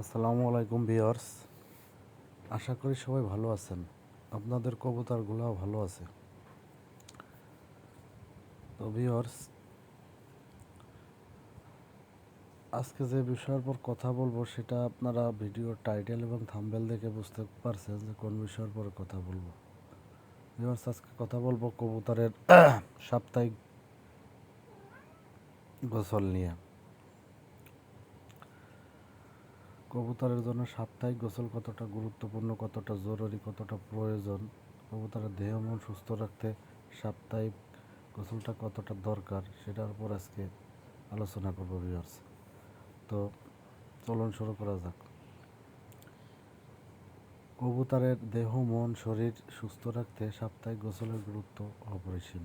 আসসালামু আলাইকুম ভিওর্স আশা করি সবাই ভালো আছেন। আপনাদের কবুতরগুলোও ভালো আছে। তো ভিওর্স আজকে যে বিষয়ের পর কথা বলব সেটা আপনারা ভিডিও টাইটেল এবং থাম্বেল দেখে বুঝতে পারছেন যে কোন বিষয়ের পরে কথা বলব। ভিওর্স আজকে কথা বলব কবুতরের সাপ্তাহিক গোসল নিয়ে। কবুতরের জন্য সাপ্তাহিক গোসল কতটা গুরুত্বপূর্ণ, কতটা জরুরি, কতটা প্রয়োজন, কবুতরের দেহ মন সুস্থ রাখতে সাপ্তাহিক গোসলটা কতটা দরকার সেটার উপর আজকে আলোচনা করব ভিউয়ার্স তো চলুন শুরু করা যাক। কবুতরের দেহ, মন, শরীর সুস্থ রাখতে সাপ্তাহিক গোসলের গুরুত্ব অপরিসীম।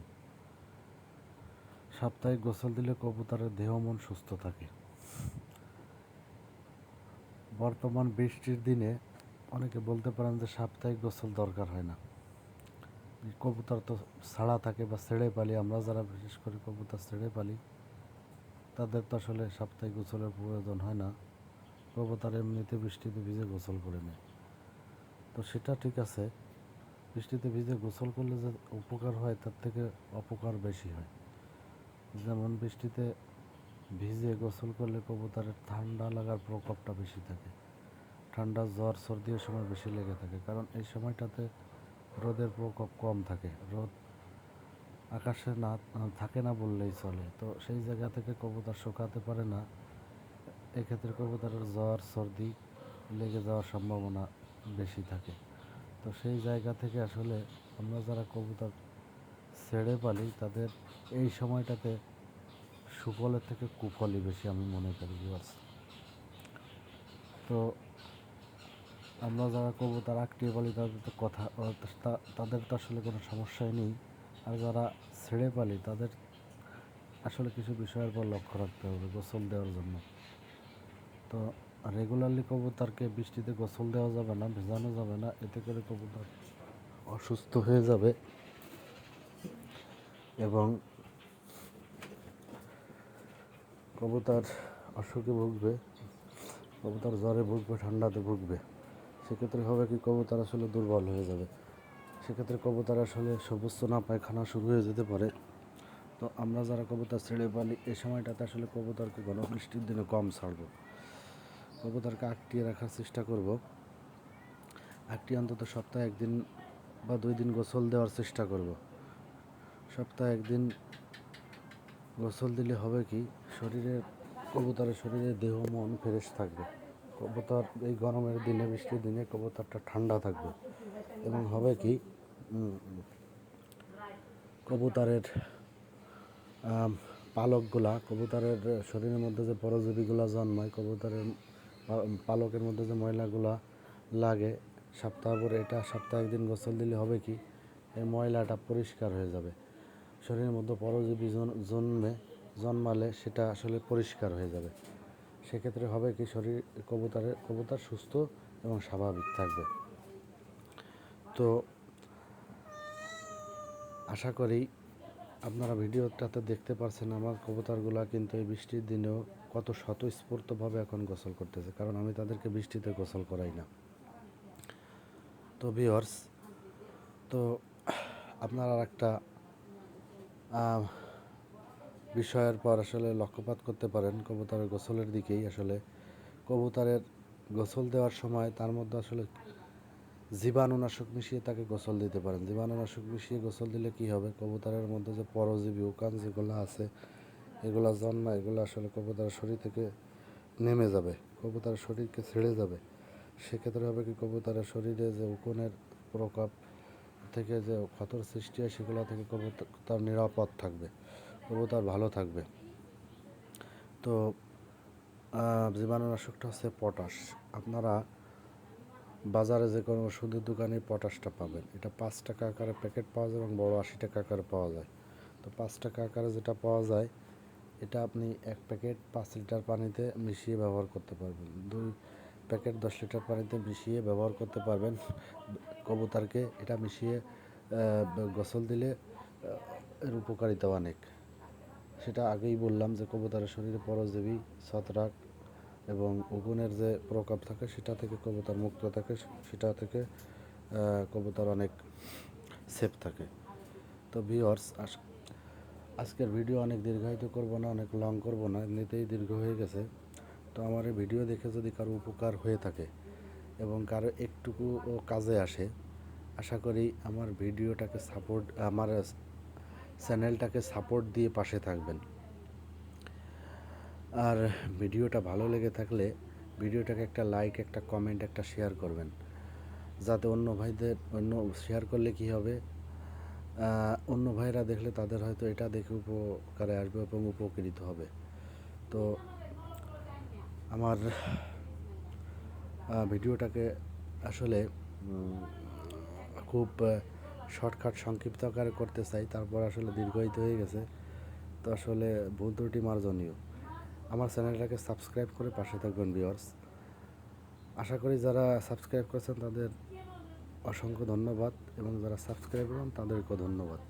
সাপ্তাহিক গোসল দিলে কবুতরের দেহ মন সুস্থ থাকে। বর্তমান বৃষ্টির দিনে অনেকে বলতে পারেন যে সাপ্তাহিক গোসল দরকার হয় না। কবুতর তো ছাড়া থাকে বা ছেড়ে পালি, আমরা যারা বিশেষ করে কবুতর ছেড়ে পালি, তাদের তো আসলে সাপ্তাহিক গোসলের প্রয়োজন হয় না। কবুতর এমনিতে বৃষ্টিতে ভিজে গোসল করে নেয়। তো সেটা ঠিক আছে, বৃষ্টিতে ভিজে গোসল করলে যে উপকার হয়, তার থেকে অপকার বেশি হয়। যেমন বৃষ্টিতে ভিজে গোসল করলে কবুতরের ঠান্ডা লাগার প্রকোপটা বেশি থাকে। ঠান্ডা জ্বর সর্দির সময় বেশি লেগে থাকে, কারণ এই সময়টাতে রোদের প্রকোপ কম থাকে। রোদ আকাশে না, থাকে না বললেই চলে। তো সেই জায়গা থেকে কবুতর শুকাতে পারে না। এক্ষেত্রে কবুতরের জ্বর, সর্দি লেগে যাওয়ার সম্ভাবনা বেশি থাকে। তো সেই জায়গা থেকে আসলে আমরা যারা কবুতর ছেড়ে পালি, তাদের এই সময়টাতে সুফলের থেকে কুফলই বেশি আমি মনে করি তো আমরা যারা কবুতর আঁকটিয়ে পালি তাদের তো কথা তাদের তো আসলে কোনো সমস্যাই নেই। আর যারা ছেড়ে পালি, তাদের আসলে কিছু বিষয়ের পর লক্ষ্য রাখতে হবে, গোসল দেওয়ার জন্য। তো রেগুলারলি কবুতরকে বৃষ্টিতে গোসল দেওয়া যাবে না, ভেজানো যাবে না, এতে করে কবুতর অসুস্থ হয়ে যাবে। এবং কবুতর অসুখে ভুগবে, কবুতর জ্বরে ভুগবে, ঠান্ডাতে ভুগবে, সেক্ষেত্রে হবে কি কবুতর আসলে দুর্বল হয়ে যাবে। সেক্ষেত্রে কবুতর আসলে সবুজ না পায়খানা শুরু হয়ে যেতে পারে। তো আমরা যারা কবুতর ছেড়ে পালি এই সময়টাতে আসলে কবুতরকে বৃষ্টির দিনে কম ছাড়বো। কবুতরকে আটটিয়ে রাখার চেষ্টা করব। আটটি অন্তত সপ্তাহে একদিন বা দুই দিন গোসল দেওয়ার চেষ্টা করব। সপ্তাহে একদিন গোসল দিলে হবে কি? শরীরে, কবুতরের শরীরে দেহ, মন ফ্রেশ থাকবে। কবুতর এই গরমের দিনে, বৃষ্টির দিনে কবুতরটা ঠান্ডা থাকবে। এবং হবে কি? কবুতরের পালকগুলা, কবুতরের শরীরের মধ্যে যে পরজীবীগুলা জন্মায়, কবুতরের পালকের মধ্যে যে ময়লাগুলা লাগে, সপ্তাহ পরে এটা সপ্তাহে একদিন গোসল দিলে হবে কি? এই ময়লাটা পরিষ্কার হয়ে যাবে। শরীরের মধ্যে পরজীবী জন্মে, জন্মালে সেটা আসলে পরিষ্কার হয়ে যাবে। সেক্ষেত্রে হবে কি শরীর কবুতরের কবুতর সুস্থ এবং স্বাভাবিক থাকবে। তো আশা করি আপনারা ভিডিওটাতে দেখতে পারছেন আমার কবুতরগুলা কিন্তু এই বৃষ্টির দিনেও কত স্বতঃস্ফূর্তভাবে এখন গোসল করতেছে, কারণ আমি তাদেরকে বৃষ্টিতে গোসল করাই না। তো ভিওর্স তো আপনারা একটা বিষয়ের পর আসলে লক্ষ্যপাত করতে পারেন কবুতরের গোসলের দিকেই। আসলে কবুতরের গোসল দেওয়ার সময় তার মধ্যে আসলে জীবাণুনাশক মিশিয়ে তাকে গোসল দিতে পারেন। জীবাণুনাশক মিশিয়ে গোসল দিলে কি হবে? কবুতরের মধ্যে যে পরজীবী, উকান যেগুলো আছে, এগুলো জন্মায় এগুলো আসলে কবুতরের শরীর থেকে নেমে যাবে, কবুতরের শরীরকে ছেড়ে যাবে। সেক্ষেত্রে হবে কি? কবুতরের শরীরে যে উকুনের প্রকোপ থেকে যে ক্ষতর সৃষ্টি হয়, সেগুলো থেকে কবুতর তার নিরাপদ থাকবে কবুতর ভালো থাকবে। তো জীবাণুনাশকটা হচ্ছে পটাশ। আপনারা বাজারে যে কোনো ওষুধের দোকানে পটাশটা পাবেন। এটা পাঁচ টাকা আকারে প্যাকেট পাওয়া যায় এবং বড়ো আশি টাকা আকারে পাওয়া যায়। তো পাঁচ টাকা আকারে যেটা পাওয়া যায়, এটা আপনি এক প্যাকেট পাঁচ লিটার পানিতে মিশিয়ে ব্যবহার করতে পারবেন। দুই প্যাকেট দশ লিটার পানিতে মিশিয়ে ব্যবহার করতে পারবেন। কবুতরকে এটা মিশিয়ে গোসল দিলে এর উপকারিতা অনেক। সেটা আগেই বললাম যে কবুতরের শরীরে পরজীবী, ছত্রাক এবং উগুনের যে প্রকোপ থাকে সেটা থেকে কবুতর মুক্ত থাকে, সেটা থেকে কবুতর অনেক সেফ থাকে। তো ভিওর্স আজকের ভিডিও অনেক দীর্ঘায়িত করব না, অনেক লং করব না, এমনিতেই দীর্ঘ হয়ে গেছে। তো আমার এই ভিডিও দেখে যদি কারও উপকার হয়ে থাকে এবং কারও একটুকু কাজে আসে, আশা করি আমার ভিডিওটাকে সাপোর্ট আমার চ্যানেলটাকে সাপোর্ট দিয়ে পাশে থাকবেন। আর ভিডিওটা ভালো লেগে থাকলে ভিডিওটাকে একটা লাইক একটা কমেন্ট একটা শেয়ার করবেন। যাতে অন্য ভাইদের, অন্য শেয়ার করলে কি হবে? অন্য ভাইরা দেখলে তাদের হয়তো এটা দেখে উপকারে আসবে এবং উপকৃত হবে। তো আমার ভিডিওটাকে আসলে খুব শর্টকাট সংক্ষিপ্ত আকারে করতে চাই, তারপর আসলে দীর্ঘায়িত হয়ে গেছে। তো আসলে ভুল ত্রুটি মার্জনীয়। আমার চ্যানেলটাকে সাবস্ক্রাইব করে পাশে থাকবেন, ভিউয়ার্স। আশা করি যারা সাবস্ক্রাইব করেছেন তাদের অসংখ্য ধন্যবাদ এবং যারা সাবস্ক্রাইব করেন তাদেরকেও ধন্যবাদ।